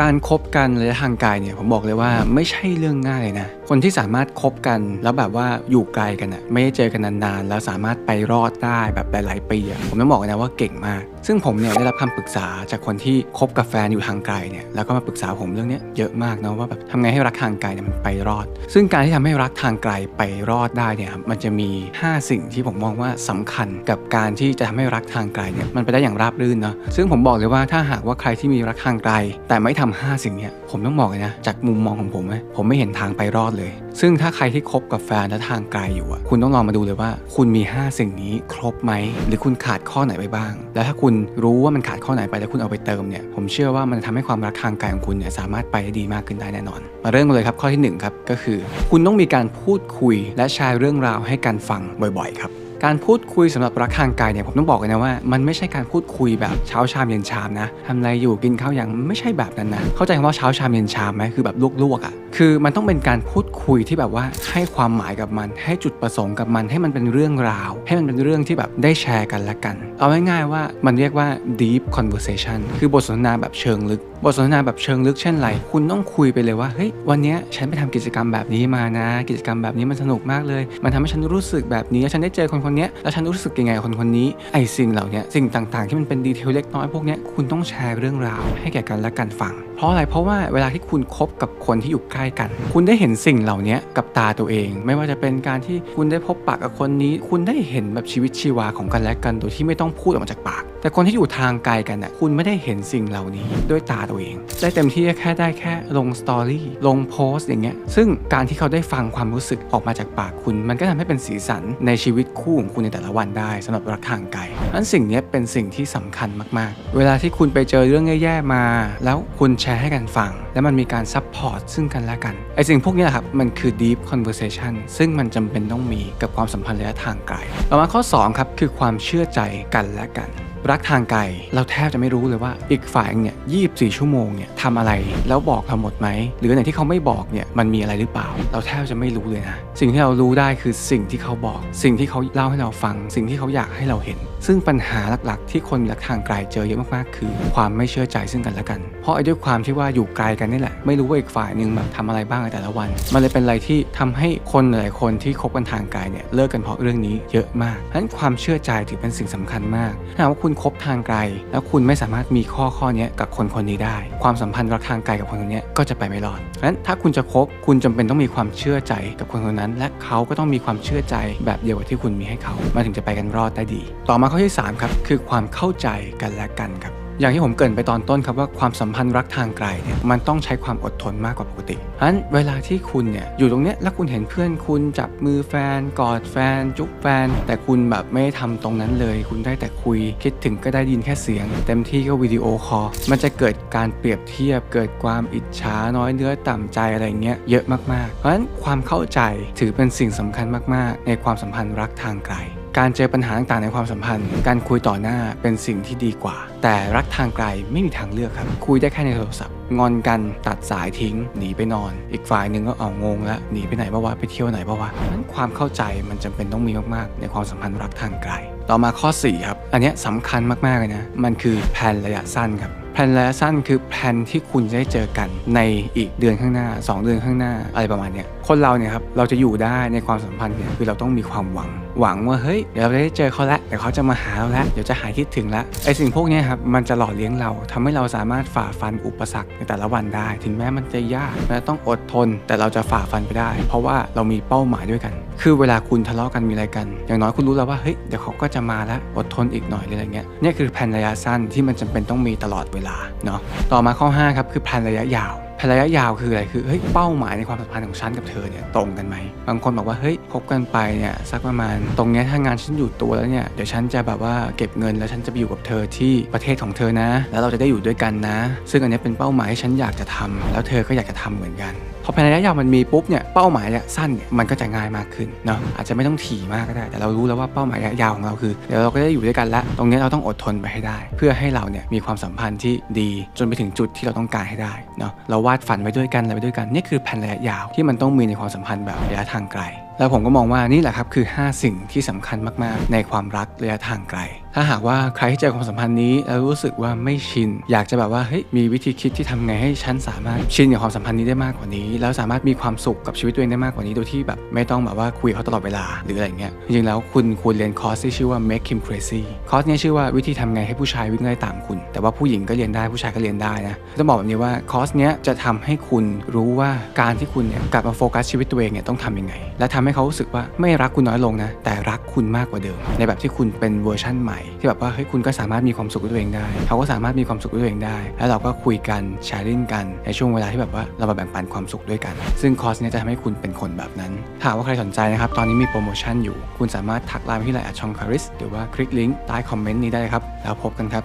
การคบกันระยะทางไกลเนี่ยผมบอกเลยว่าไม่ใช่เรื่องง่ายเลยนะ คนที่สามารถคบกันแล้วแบบว่าอยู่ไกลกันอะไม่ได้เจอกันนานๆ แล้วสามารถไปรอดได้แบบหลายๆปีอะผมต้องบอกนะว่าเก่งมาก ซึ่งผมเนี่ยได้รับคำปรึกษาจากคนที่คบกับแฟนอยู่ทางไกลเนี่ยแล้วก็มาปรึกษาผมเรื่องนี้เยอะมากเนาะว่าแบบทำไงให้รักทางไกลเนี่ยมันไปรอด ซึ่งการที่ทำให้รักทางไกลไปรอดได้เนี่ยมันจะมี 5 สิ่งที่ผมมองว่าสำคัญกับการที่จะทำให้รักทางไกลเนี่ยมันไปได้อย่างราบรื่นเนาะซึ่งผมบอกเลยว่าถ้าหากว่าใครที่มีรักทางไกล แต่ไม่ทำห้าสิ่งเนี้ยผมต้องบอกเลยนะ จากมุมมองของผมนะผมไม่เห็นทางไปรอดเลย ซึ่งถ้าใครที่คบกับแฟนและทางไกลอยู่อะคุณต้องลองมาดูเลยว่า คุณมี 5 สิ่งนี้ครบไหม หรือคุณขาดข้อไหนไปบ้าง แล้วถ้าคุณรู้ว่ามันขาดข้อไหนไปแล้วคุณเอาไปเติมเนี่ยผมเชื่อว่ามันจะทำให้ความรักทางไกลของคุณเนี่ยสามารถไปได้ดีมากขึ้นได้แน่นอน มาเริ่มกันเลยครับข้อที่หนึ่งครับก็คือ คุณต้องมีการพูดคุยและแชร์เรื่องราวให้กันฟังบ่อยๆครับ การพูดคุยสำหรับรักทางกายเนี่ยผมต้องบอกเลยนะว่า มันไม่ใช่การพูดคุยแบบเช้าชามเย็นชามนะทำอะไรอยู่กินข้าวอยังไม่ใช่แบบนั้นนะเข้าใจคำว่าเช้าชามเย็นชามไหมคือแบบลวกๆอะคือมันต้องเป็นการพูดคุยที่แบบว่าให้ความหมายกับมัน ให้จุดประสงค์กับมัน ให้มันเป็นเรื่องราว ให้มันเป็นเรื่องที่แบบได้แชร์กันละกัน เอาง่ายๆว่ามันเรียกว่า deep conversation คือบทสนทนาแบบเชิงลึก บทสนทนาแบบเชิงลึกเช่นไรคุณต้องคุยไปเลยว่าเฮ้ยวันนี้ฉันไปทำกิจกรรมแบบนี้มานะ กิจกรรมแบบนี้มันสนุกมากเลย มันทำให้ฉันรู้สึกแบบนี้ฉันได้เจอคนคนนี้แล้วฉันรู้สึกยังไงคนคนนี้ไอ้สิ่งเหล่านี้สิ่งต่างๆ ที่มันเป็นดีเทลเล็กน้อยพวกนี้คุณต้องแชร์เรื่องราวให้แก่กันและกันฟัง เพราะอะไรเพราะว่าเวลาที่คุณคบกับคนที่อยู่ใกล้กัน คุณได้เห็นสิ่งเหล่านี้กับตาตัวเอง ไม่ว่าจะเป็นการที่คุณได้พบปะกับคนนี้ คุณได้เห็นแบบชีวิตชีวาของกันและกันโดยที่ไม่ต้องพูดออกมาจากปากแต่คนที่อยู่ทางไกลกันน่ะคุณไม่ได้เห็นสิ่งเหล่านี้ด้วยตาตัวเอง ได้เต็มที่แค่ได้แค่ลงสตอรี่ลงโพสต์อย่างเงี้ยซึ่งการที่เขาได้ฟังความรู้สึกออกมาจากปากคุณ มันก็ทำให้เป็นสีสันในชีวิตคู่ของคุณในแต่ละวันได้สำหรับรักทางไกลนั้นสิ่งนี้เป็นสิ่งที่สำคัญมากๆ เวลาที่คุณไปเจอเรื่องแย่ๆมา แล้วคุณแชร์ให้กันฟัง แล้วมันมีการซัพพอร์ตซึ่งกันและกันไอสิ่งพวกนี้แหละครับมันคือ deep conversation ซึ่งมันจำเป็นต้องมีกับความสัมพันธ์ระยะทางไกลต่อมาข้อสองครับคือความเชื่อใจกันและกันรักทางไกลเราแทบจะไม่รู้เลยว่าอีกฝ่ายเนี่ย24ชั่วโมงเนี่ยทำอะไรแล้วบอกเราหมดไหม หรือไหนที่เขาไม่บอกเนี่ยมันมีอะไรหรือเปล่า เราแทบจะไม่รู้เลยนะสิ่งที่เรารู้ได้คือสิ่งที่เขาบอก สิ่งที่เขาเล่าให้เราฟัง สิ่งที่เขาอยากให้เราเห็นซึ่งปัญหาหลักๆ ที่คนรักทางไกลเจอเยอะมากๆ คือ ความไม่เชื่อใจซึ่งกันและกัน เพราะไอ้ด้วยความที่ว่าอยู่ไกลกันนี่แหละ ไม่รู้ว่าอีกฝ่ายหนึ่งแบบทำอะไรบ้างในแต่ละวัน มันเลยเป็นอะไรที่ทำให้คนหลายคนที่คบกันทางไกลเนี่ยเลิกกันเพราะเรื่องนี้เยอะมากฉะนั้นความเชื่อใจถือเป็นสิ่งสำคัญมากถ้าหากว่าคุณคบทางไกล แล้วคุณไม่สามารถมีข้อข้อนี้กับคนคนนี้ได้ ความสัมพันธ์รักทางไกลกับคนคนนี้ก็จะไปไม่รอดฉะนั้นถ้าคุณจะคบคุณจำเป็นต้องมีความเชื่อใจกับคนคนนั้น และเขาก็ต้องมีความเชื่อใจแบบเดียวกับที่คุณมีให้เขามันถึงจะไปกันรอดได้ดี ต่อมาข้อที่สามครับ คือความเข้าใจกันและกันครับ อย่างที่ผมเกรินไปตอนต้นครับว่าความสัมพันธ์รักทางไกลเนี่ยมันต้องใช้ความอดทนมากกว่าปกติฉะนั้นเวลาที่คุณเนี่ยอยู่ตรงเนี้ยแล้วคุณเห็นเพื่อนคุณจับมือแฟน กอดแฟน จุ๊บแฟน แต่คุณแบบไม่ได้ทำตรงนั้นเลย คุณได้แต่คุย คิดถึงก็ได้ยินแค่เสียง เต็มที่ก็วิดีโอคอลมันจะเกิดการเปรียบเทียบ เกิดความอิจฉาน้อยเนื้อต่ำใจอะไรเงี้ยเยอะมากๆ เพราะฉะนั้นความเข้าใจถือเป็นสิ่งสำคัญมากๆ ในความสัมพันธ์รักทางไกล การเจอปัญหาต่างๆในความสัมพันธ์ การคุยต่อหน้าเป็นสิ่งที่ดีกว่า แต่รักทางไกลไม่มีทางเลือกครับ คุยได้แค่ในโทรศัพท์ งอนกันตัดสายทิ้ง หนีไปนอน อีกฝ่ายหนึ่งก็เอางงล้วหนีไปไหนบ้าวะไปเที่ยวไหนบ้าวะนั้นความเข้าใจมันจำเป็นต้องมีมากๆ ในความสัมพันธ์รักทางไกล ต่อมาข้อ4ครับอันนี้ยสำคัญมากๆเลยนะมันคือแผนระยะสั้นครับ แผนระยะสั้นคือแผนที่คุณจะได้เจอกันในอีกเดือนข้างหน้า 2 เดือนข้างหน้าอะไรประมาณเนี้ยคนเราเนี่ยครับเราจะอยู่ได้ในความสัมพันธ์เนี่ยคือเราต้องมีความหวัง หวังว่าเฮ้ยเดี๋ยวเราจะได้เจอเขาแล้วเดี๋ยวเขาจะมาหาเราแล้วเดี๋ยวจะหายคิดถึงแล้วไอสิ่งพวกนี้ครับมันจะหล่อเลี้ยงเราทำให้เราสามารถฝ่าฟันอุปสรรคในแต่ละวันได้ ถึงแม้มันจะยากมันจะต้องอดทน แต่เราจะฝ่าฟันไปได้ เพราะว่าเรามีเป้าหมายด้วยกัน คือเวลาคุณทะเลาะกันมีอะไรกัน อย่างน้อยคุณรู้แล้วว่าเฮ้ยเดี๋ยวเขาก็จะมาแล้วอดทนอีกหน่อยอะไรเงี้ยนี่คือแผนระยะสั้นที่มันจำเป็นต้องมีตลอดเวลาเนาะต่อมาข้อ5ครับคือแผนระยะยาวแผนระยะยาวคืออะไรคือเฮ้ยเป้าหมายในความสัมพันธ์ของฉันกับเธอเนี่ยตรงกันไหมบางคนบอกว่าเฮ้ยคบกันไปเนี่ยสักประมาณตรงเนี้ยถ้างานฉันอยู่ตัวแล้วเนี่ยเดี๋ยวฉันจะแบบว่าเก็บเงินแล้วฉันจะไปอยู่กับเธอที่ประเทศของเธอนะ แล้วเราจะได้อยู่ด้วยกันนะ ซึ่งอันนี้เป็นเป้าหมายที่ฉันอยากจะทำแล้วเธอก็อยากจะทำเหมือนกัน พอแผนระยะยาวมันมีปุ๊บเนี่ยเป้าหมายระยะสั้นเนี่ยมันก็จะง่ายมากขึ้นเนาะอาจจะไม่ต้องถี่มากก็ได้ แต่เรารู้แล้วว่าเป้าหมายระยะยาวของเราคือเดี๋ยวเราก็ได้อยู่ด้วยกันล้วตรงนี้เราต้องอดทนไปให้ได้ เพื่อให้เราเนี่ยมีความสัมพันธ์ที่ดีจนไปถึงจุดที่เราต้องการให้ได้เนาะเราวาดฝันไว้ด้วยกันอะไรไว้ด้วยกันนี่คือแผนระยะยาวที่มันต้องมีในความสัมพันธ์แบบระยะทางไกลแล้วผมก็มองว่านี่แหละครับคือ 5 สิ่งที่สำคัญมาก ๆ ในความรักระยะทางไกล ถ้าหากว่าใครที่เจอความสัมพันธ์นี้แล้วรู้สึกว่าไม่ชิน อยากจะแบบว่าเฮ้ยมีวิธีคิดที่ทำไงให้ฉันสามารถชินกับความสัมพันธ์นี้ได้มากกว่านี้ แล้วสามารถมีความสุขกับชีวิตตัวเองได้มากกว่านี้โดยที่แบบไม่ต้องแบบว่าคุยกับเขาตลอดเวลาหรืออะไรเงี้ยจริงๆแล้วคุณควรเรียนคอร์สที่ชื่อว่า make him crazy คอร์สเนี้ชื่อว่าวิธีทำไงให้ผู้ชายวิ่งไล่ตามคุณ แต่ว่าผู้หญิงก็เรียนได้ผู้ชายก็เรียนได้นะต้องบอกแบบนี้ว่าคอร์สเนี้ยจะทำให้คุณรู้ว่าการที่คุณเนี่ยกลับมาโฟกัสชีวิตตัวเองเนี่ยต้องทำยังไง และทำให้เขารู้สึกว่าไม่รักคุณน้อยลงนะแต่รักคุณมากกว่าเดิม ในแบบที่คุณเป็นเวอร์ชั่นใหม่ที่แบบว่าเฮ้ยคุณก็สามารถมีความสุขด้วยตัวเองได้ เขาก็สามารถมีความสุขด้วยตัวเองได้ แล้วเราก็คุยกันแชร์ลิงกันในช่วงเวลาที่แบบว่าเรามาแบ่งปันความสุขด้วยกัน ซึ่งคอร์สเนี้จะทำให้คุณเป็นคนแบบนั้นถ้าว่าใครสนใจนะครับตอนนี้มีโปรโมชั่นอยู่ คุณสามารถทักไลน์ที่ไลน์ชองคาริสหรือว่าคลิกลิงก์ใต้คอมเมนต์นี้ได้เลยครับแล้วพบกันครับ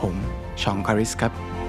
ผมชองคาริสครับ